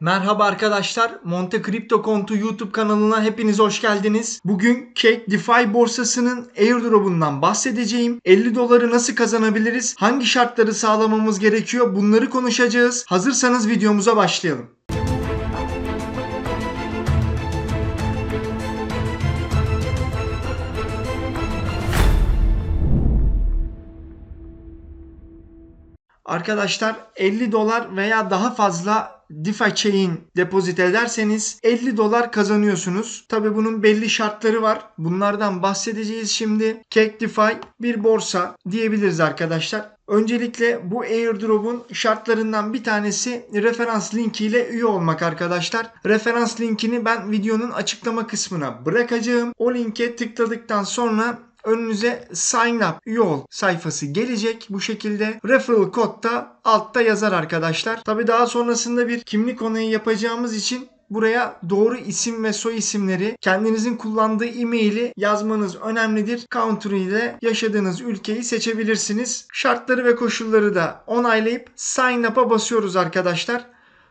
Merhaba arkadaşlar. Monte Crypto Kontu YouTube kanalına hepiniz hoş geldiniz. Bugün Cake DeFi borsasının airdrop'undan bahsedeceğim. 50 doları nasıl kazanabiliriz? Hangi şartları sağlamamız gerekiyor? Bunları konuşacağız. Hazırsanız videomuza başlayalım. Arkadaşlar 50 dolar veya daha fazla DeFi Chain depozit ederseniz 50 dolar kazanıyorsunuz. Tabi bunun belli şartları var. Bunlardan bahsedeceğiz şimdi. Cake DeFi bir borsa diyebiliriz arkadaşlar. Öncelikle bu airdrop'un şartlarından bir tanesi referans linki ile üye olmak arkadaşlar. Referans linkini ben videonun açıklama kısmına bırakacağım. O linke tıkladıktan sonra önünüze sign up üye ol sayfası gelecek bu şekilde. Referral kod da altta yazar arkadaşlar. Tabi daha sonrasında bir kimlik onayı yapacağımız için Buraya doğru isim ve soy isimleri, kendinizin kullandığı e-maili yazmanız önemlidir. Country ile yaşadığınız ülkeyi seçebilirsiniz. Şartları ve koşulları da onaylayıp sign up'a basıyoruz arkadaşlar.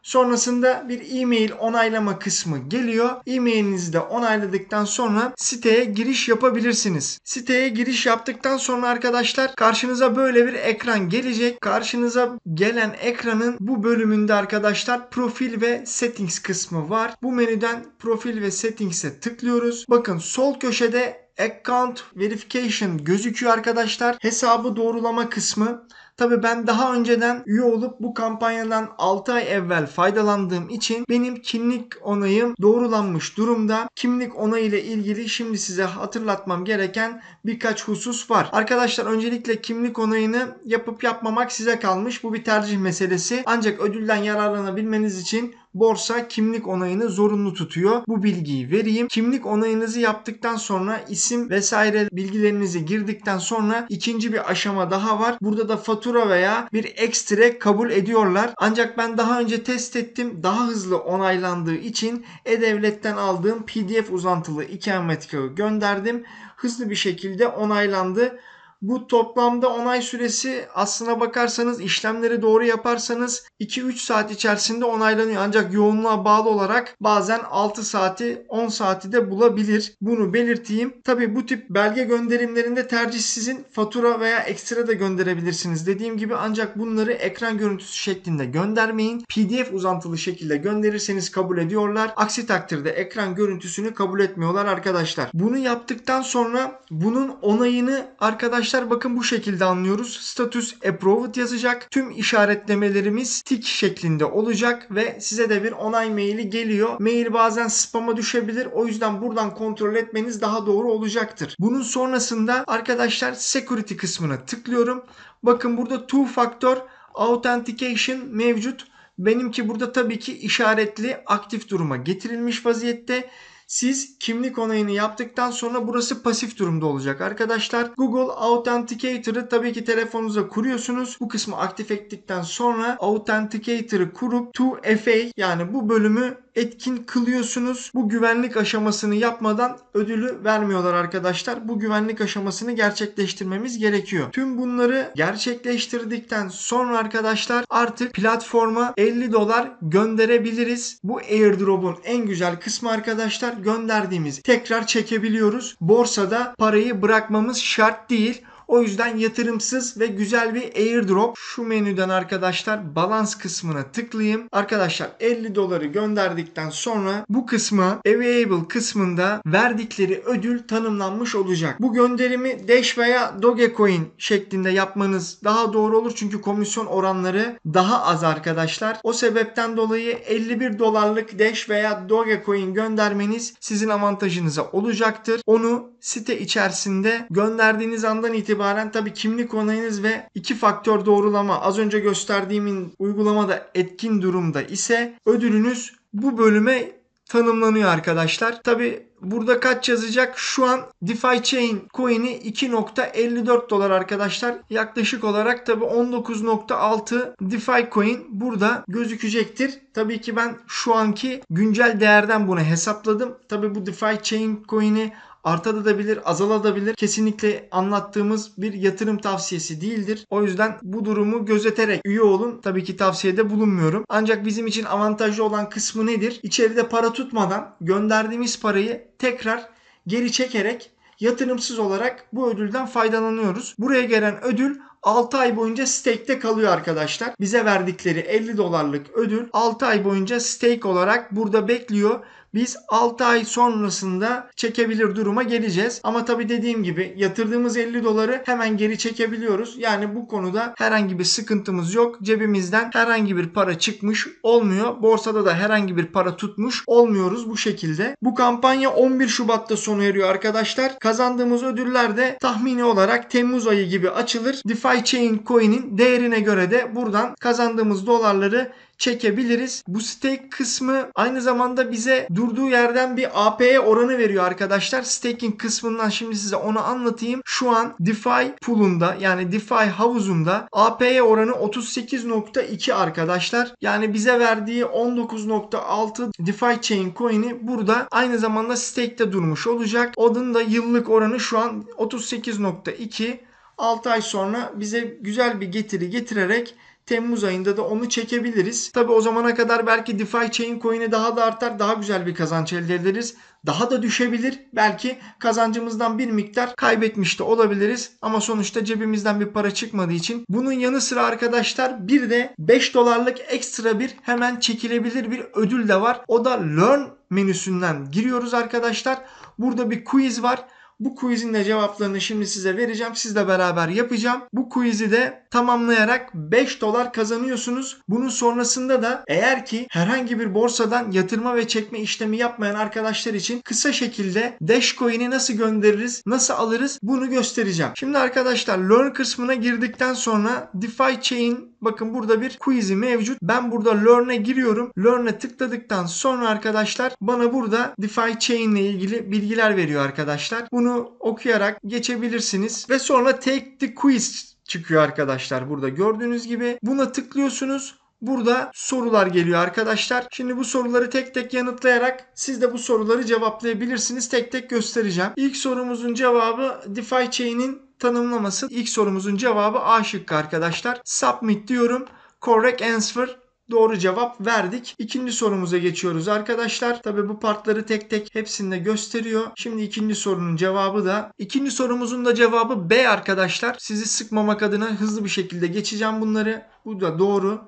Sonrasında bir e-mail onaylama kısmı geliyor. E-mailinizi de onayladıktan sonra siteye giriş yapabilirsiniz. Siteye giriş yaptıktan sonra arkadaşlar karşınıza böyle bir ekran gelecek. Karşınıza gelen ekranın bu bölümünde arkadaşlar profil ve settings kısmı var. Bu menüden profil ve settings'e tıklıyoruz. Bakın sol köşede Account Verification gözüküyor arkadaşlar. Hesabı doğrulama kısmı. Tabi ben daha önceden üye olup bu kampanyadan 6 ay evvel faydalandığım için benim kimlik onayım doğrulanmış durumda. Kimlik onayı ile ilgili şimdi size hatırlatmam gereken birkaç husus var. Arkadaşlar öncelikle kimlik onayını yapıp yapmamak size kalmış. Bu bir tercih meselesi. Ancak ödülden yararlanabilmeniz için borsa kimlik onayını zorunlu tutuyor. Bu bilgiyi vereyim. Kimlik onayınızı yaptıktan sonra isim vesaire bilgilerinizi girdikten sonra ikinci bir aşama daha var. Burada da fatura veya bir ekstra kabul ediyorlar. Ancak ben daha önce test ettim. Daha hızlı onaylandığı için e-devletten aldığım PDF uzantılı ikamet kağıdı gönderdim. Hızlı bir şekilde onaylandı. Bu toplamda onay süresi aslına bakarsanız işlemleri doğru yaparsanız 2-3 saat içerisinde onaylanıyor. Ancak yoğunluğa bağlı olarak bazen 6 saati 10 saati de bulabilir. Bunu belirteyim. Tabi bu tip belge gönderimlerinde tercih sizin fatura veya ekstra da gönderebilirsiniz. Dediğim gibi ancak bunları ekran görüntüsü şeklinde göndermeyin. PDF uzantılı şekilde gönderirseniz kabul ediyorlar. Aksi takdirde ekran görüntüsünü kabul etmiyorlar arkadaşlar. Bunu yaptıktan sonra bunun onayını arkadaşlar Arkadaşlar bakın bu şekilde anlıyoruz. Status approved yazacak. Tüm işaretlemelerimiz tik şeklinde olacak ve size de bir onay maili geliyor. Mail bazen spam'a düşebilir. O yüzden buradan kontrol etmeniz daha doğru olacaktır. Bunun sonrasında arkadaşlar security kısmına tıklıyorum. Bakın burada two factor authentication mevcut. Benimki burada tabii ki işaretli aktif duruma getirilmiş vaziyette. Siz kimlik onayını yaptıktan sonra burası pasif durumda olacak arkadaşlar. Google Authenticator'ı tabii ki telefonunuza kuruyorsunuz. Bu kısmı aktif ettikten sonra Authenticator'ı kurup 2FA yani bu bölümü etkin kılıyorsunuz. Bu güvenlik aşamasını yapmadan ödülü vermiyorlar arkadaşlar. Bu güvenlik aşamasını gerçekleştirmemiz gerekiyor. Tüm bunları gerçekleştirdikten sonra arkadaşlar artık platforma 50 dolar gönderebiliriz. Bu airdrop'un en güzel kısmı arkadaşlar gönderdiğimiz tekrar çekebiliyoruz. Borsada parayı bırakmamız şart değil. O yüzden yatırımsız ve güzel bir airdrop. Şu menüden arkadaşlar balans kısmına tıklayayım. Arkadaşlar 50 doları gönderdikten sonra bu kısma available kısmında verdikleri ödül tanımlanmış olacak. Bu gönderimi Dash veya Dogecoin şeklinde yapmanız daha doğru olur. Çünkü komisyon oranları daha az arkadaşlar. O sebepten dolayı 51 dolarlık Dash veya Dogecoin göndermeniz sizin avantajınıza olacaktır. Onu site içerisinde gönderdiğiniz andan itibaren tabi kimlik onayınız ve iki faktör doğrulama az önce gösterdiğimin uygulamada etkin durumda ise ödülünüz bu bölüme tanımlanıyor arkadaşlar. Tabi burada kaç yazacak? Şu an DeFi Chain coin'i 2.54 dolar arkadaşlar. Yaklaşık olarak tabi 19.6 DeFi coin burada gözükecektir. Tabii ki ben şu anki güncel değerden bunu hesapladım. Tabi bu DeFi Chain coin'i artabilir, azalabilir. Kesinlikle anlattığımız bir yatırım tavsiyesi değildir. O yüzden bu durumu gözeterek üye olun. Tabii ki tavsiyede bulunmuyorum. Ancak bizim için avantajlı olan kısmı nedir? İçeride para tutmadan gönderdiğimiz parayı tekrar geri çekerek yatırımsız olarak bu ödülden faydalanıyoruz. Buraya gelen ödül 6 ay boyunca stake'te kalıyor arkadaşlar. Bize verdikleri 50 dolarlık ödül 6 ay boyunca stake olarak burada bekliyor biz 6 ay sonrasında çekebilir duruma geleceğiz. Ama tabi dediğim gibi yatırdığımız 50 doları hemen geri çekebiliyoruz. Yani bu konuda herhangi bir sıkıntımız yok. Cebimizden herhangi bir para çıkmış olmuyor. Borsada da herhangi bir para tutmuş olmuyoruz bu şekilde. Bu kampanya 11 Şubat'ta sona eriyor arkadaşlar. Kazandığımız ödüller de tahmini olarak Temmuz ayı gibi açılır. DeFi Chain Coin'in değerine göre de buradan kazandığımız dolarları çekebiliriz. Bu stake kısmı aynı zamanda bize durduğu yerden bir AP'ye oranı veriyor arkadaşlar. Staking kısmından şimdi size onu anlatayım. Şu an DeFi pool'unda yani DeFi havuzunda AP'ye oranı 38.2 arkadaşlar. Yani bize verdiği 19.6 DeFi Chain coin'i burada aynı zamanda stake'te durmuş olacak. Onun da yıllık oranı şu an 38.2 6 ay sonra bize güzel bir getiri getirerek Temmuz ayında da onu çekebiliriz. Tabi o zamana kadar belki DeFi Chain Coin'i daha da artar. Daha güzel bir kazanç elde ederiz. Daha da düşebilir. Belki kazancımızdan bir miktar kaybetmiş de olabiliriz. Ama sonuçta cebimizden bir para çıkmadığı için. Bunun yanı sıra arkadaşlar bir de 5 dolarlık ekstra bir hemen çekilebilir bir ödül de var. O da Learn menüsünden giriyoruz arkadaşlar. Burada bir quiz var. Bu quizin de cevaplarını şimdi size vereceğim. Sizle beraber yapacağım. Bu quizi de tamamlayarak 5 dolar kazanıyorsunuz. Bunun sonrasında da eğer ki herhangi bir borsadan yatırma ve çekme işlemi yapmayan arkadaşlar için kısa şekilde Dashcoin'i nasıl göndeririz, nasıl alırız bunu göstereceğim. Şimdi arkadaşlar Learn kısmına girdikten sonra DeFi Chain Bakın burada bir quiz'i mevcut. Ben burada Learn'e giriyorum. Learn'e tıkladıktan sonra arkadaşlar bana burada DeFi Chain ile ilgili bilgiler veriyor arkadaşlar. Bunu okuyarak geçebilirsiniz. Ve sonra Take the Quiz çıkıyor arkadaşlar burada gördüğünüz gibi. Buna tıklıyorsunuz. Burada sorular geliyor arkadaşlar. Şimdi bu soruları tek tek yanıtlayarak siz de bu soruları cevaplayabilirsiniz. Tek tek göstereceğim. İlk sorumuzun cevabı DeFi Chain'in tanımlaması. İlk sorumuzun cevabı A şıkkı arkadaşlar. Submit diyorum. Correct answer doğru cevap verdik. İkinci sorumuza geçiyoruz arkadaşlar. Tabi bu partları tek tek hepsinde gösteriyor. Şimdi ikinci sorunun cevabı da. ikinci sorumuzun da cevabı B arkadaşlar. Sizi sıkmamak adına hızlı bir şekilde geçeceğim bunları. Bu da doğru.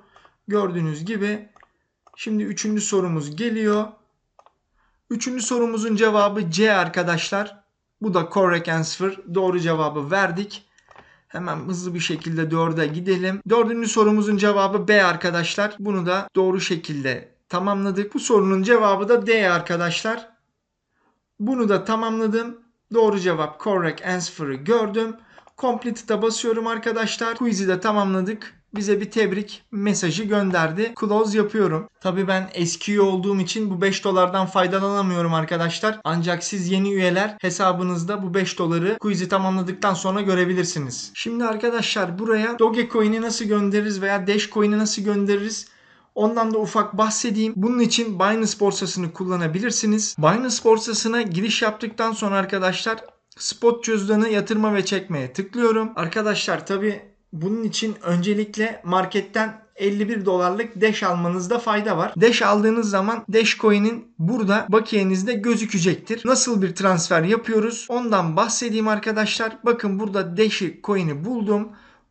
Gördüğünüz gibi. Şimdi üçüncü sorumuz geliyor. Üçüncü sorumuzun cevabı C arkadaşlar. Bu da correct answer. Doğru cevabı verdik. Hemen hızlı bir şekilde 4'e gidelim. Dördüncü sorumuzun cevabı B arkadaşlar. Bunu da doğru şekilde tamamladık. Bu sorunun cevabı da D arkadaşlar. Bunu da tamamladım. Doğru cevap correct answer'ı gördüm. Complete'a basıyorum arkadaşlar. Quiz'i de tamamladık bize bir tebrik mesajı gönderdi. Close yapıyorum. Tabii ben eski üye olduğum için bu 5 dolardan faydalanamıyorum arkadaşlar. Ancak siz yeni üyeler hesabınızda bu 5 doları quiz'i tamamladıktan sonra görebilirsiniz. Şimdi arkadaşlar buraya Dogecoin'i nasıl göndeririz veya Dashcoin'i nasıl göndeririz? Ondan da ufak bahsedeyim. Bunun için Binance borsasını kullanabilirsiniz. Binance borsasına giriş yaptıktan sonra arkadaşlar spot cüzdanı yatırma ve çekmeye tıklıyorum. Arkadaşlar tabi bunun için öncelikle marketten 51 dolarlık Dash almanızda fayda var. Dash aldığınız zaman Dash Coin'in burada bakiyenizde gözükecektir. Nasıl bir transfer yapıyoruz? Ondan bahsedeyim arkadaşlar. Bakın burada Dash Coin'i buldum.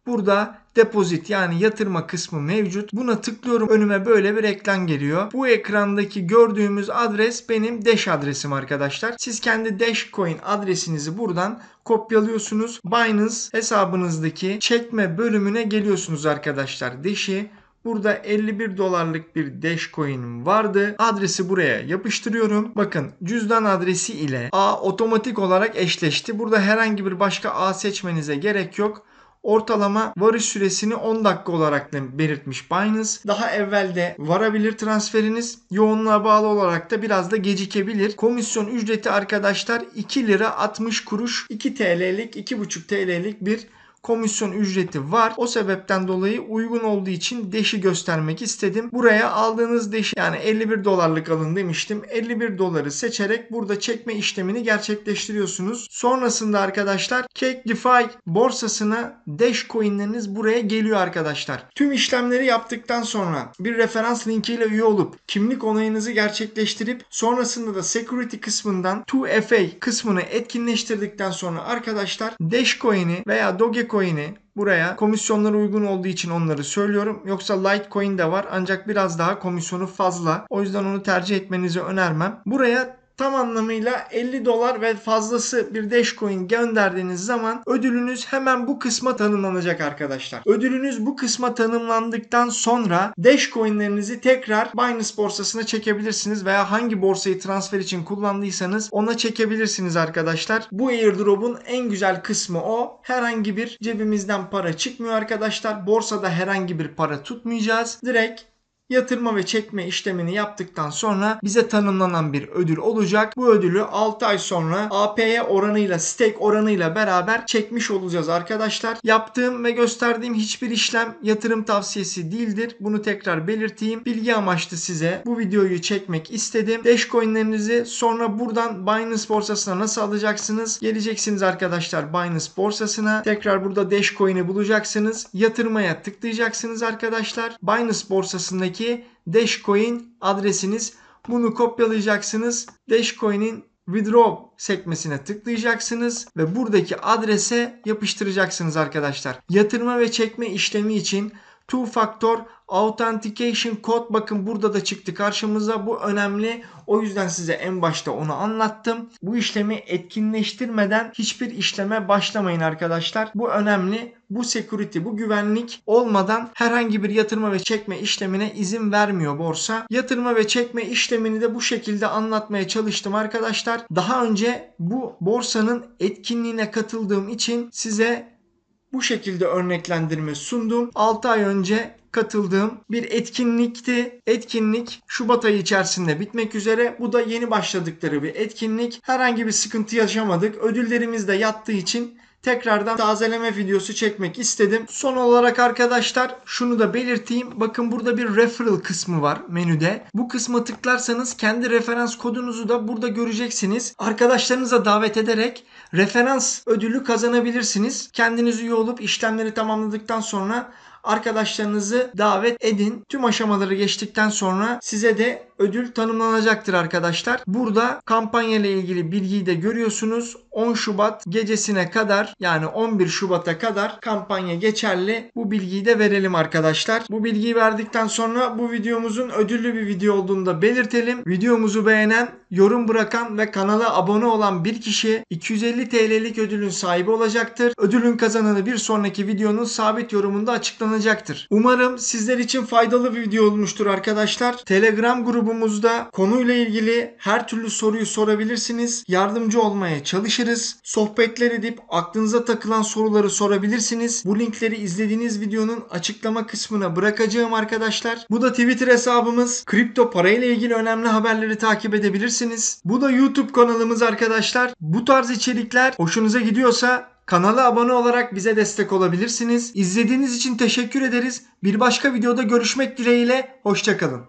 Burada depozit yani yatırma kısmı mevcut. Buna tıklıyorum önüme böyle bir ekran geliyor. Bu ekrandaki gördüğümüz adres benim Dash adresim arkadaşlar. Siz kendi Dash Coin adresinizi buradan kopyalıyorsunuz. Binance hesabınızdaki çekme bölümüne geliyorsunuz arkadaşlar. Dash'i Burada 51 dolarlık bir Dash coin vardı. Adresi buraya yapıştırıyorum. Bakın cüzdan adresi ile A otomatik olarak eşleşti. Burada herhangi bir başka A seçmenize gerek yok. Ortalama varış süresini 10 dakika olarak da belirtmiş Binance. Daha evvelde varabilir transferiniz. Yoğunluğa bağlı olarak da biraz da gecikebilir. Komisyon ücreti arkadaşlar 2 lira 60 kuruş 2 TL'lik 2,5 TL'lik bir komisyon ücreti var. O sebepten dolayı uygun olduğu için Dash'i göstermek istedim. Buraya aldığınız Dash yani 51 dolarlık alın demiştim. 51 doları seçerek burada çekme işlemini gerçekleştiriyorsunuz. Sonrasında arkadaşlar CakeDeFi borsasına Dash coinleriniz buraya geliyor arkadaşlar. Tüm işlemleri yaptıktan sonra bir referans linkiyle üye olup kimlik onayınızı gerçekleştirip sonrasında da security kısmından 2FA kısmını etkinleştirdikten sonra arkadaşlar Dash coin'i veya Dogecoin'i buraya komisyonlara uygun olduğu için onları söylüyorum. Yoksa Litecoin de var ancak biraz daha komisyonu fazla. O yüzden onu tercih etmenizi önermem. Buraya tam anlamıyla 50 dolar ve fazlası bir Dashcoin gönderdiğiniz zaman ödülünüz hemen bu kısma tanımlanacak arkadaşlar. Ödülünüz bu kısma tanımlandıktan sonra Dashcoin'lerinizi tekrar Binance borsasına çekebilirsiniz veya hangi borsayı transfer için kullandıysanız ona çekebilirsiniz arkadaşlar. Bu airdrop'un en güzel kısmı o. Herhangi bir cebimizden para çıkmıyor arkadaşlar. Borsada herhangi bir para tutmayacağız. Direkt yatırma ve çekme işlemini yaptıktan sonra bize tanımlanan bir ödül olacak. Bu ödülü 6 ay sonra APY oranıyla stake oranıyla beraber çekmiş olacağız arkadaşlar. Yaptığım ve gösterdiğim hiçbir işlem yatırım tavsiyesi değildir. Bunu tekrar belirteyim. Bilgi amaçlı size bu videoyu çekmek istedim. Dashcoin'lerinizi sonra buradan Binance borsasına nasıl alacaksınız? Geleceksiniz arkadaşlar Binance borsasına. Tekrar burada Dashcoin'i bulacaksınız. Yatırmaya tıklayacaksınız arkadaşlar. Binance borsasındaki Dashcoin adresiniz. Bunu kopyalayacaksınız. Dashcoin'in withdraw sekmesine tıklayacaksınız ve buradaki adrese yapıştıracaksınız arkadaşlar. Yatırma ve çekme işlemi için two factor authentication code bakın burada da çıktı karşımıza. Bu önemli. O yüzden size en başta onu anlattım. Bu işlemi etkinleştirmeden hiçbir işleme başlamayın arkadaşlar. Bu önemli. Bu security, bu güvenlik olmadan herhangi bir yatırma ve çekme işlemine izin vermiyor borsa. Yatırma ve çekme işlemini de bu şekilde anlatmaya çalıştım arkadaşlar. Daha önce bu borsanın etkinliğine katıldığım için size bu şekilde örneklendirme sundum. 6 ay önce katıldığım bir etkinlikti. Etkinlik Şubat ayı içerisinde bitmek üzere. Bu da yeni başladıkları bir etkinlik. Herhangi bir sıkıntı yaşamadık. Ödüllerimiz de yattığı için tekrardan tazeleme videosu çekmek istedim. Son olarak arkadaşlar şunu da belirteyim. Bakın burada bir referral kısmı var menüde. Bu kısma tıklarsanız kendi referans kodunuzu da burada göreceksiniz. Arkadaşlarınıza davet ederek referans ödülü kazanabilirsiniz. Kendiniz üye olup işlemleri tamamladıktan sonra arkadaşlarınızı davet edin. Tüm aşamaları geçtikten sonra size de ödül tanımlanacaktır arkadaşlar. Burada kampanya ile ilgili bilgiyi de görüyorsunuz. 10 Şubat gecesine kadar yani 11 Şubat'a kadar kampanya geçerli. Bu bilgiyi de verelim arkadaşlar. Bu bilgiyi verdikten sonra bu videomuzun ödüllü bir video olduğunu da belirtelim. Videomuzu beğenen, yorum bırakan ve kanala abone olan bir kişi 250 TL'lik ödülün sahibi olacaktır. Ödülün kazananı bir sonraki videonun sabit yorumunda açıklanacaktır. Umarım sizler için faydalı bir video olmuştur arkadaşlar. Telegram grubumuzda konuyla ilgili her türlü soruyu sorabilirsiniz. Yardımcı olmaya çalışırız. Sohbetler edip aklınıza takılan soruları sorabilirsiniz. Bu linkleri izlediğiniz videonun açıklama kısmına bırakacağım arkadaşlar. Bu da Twitter hesabımız. Kripto parayla ilgili önemli haberleri takip edebilirsiniz. Bu da YouTube kanalımız arkadaşlar. Bu tarz içerikler hoşunuza gidiyorsa Kanala abone olarak bize destek olabilirsiniz. İzlediğiniz için teşekkür ederiz. Bir başka videoda görüşmek dileğiyle. Hoşçakalın.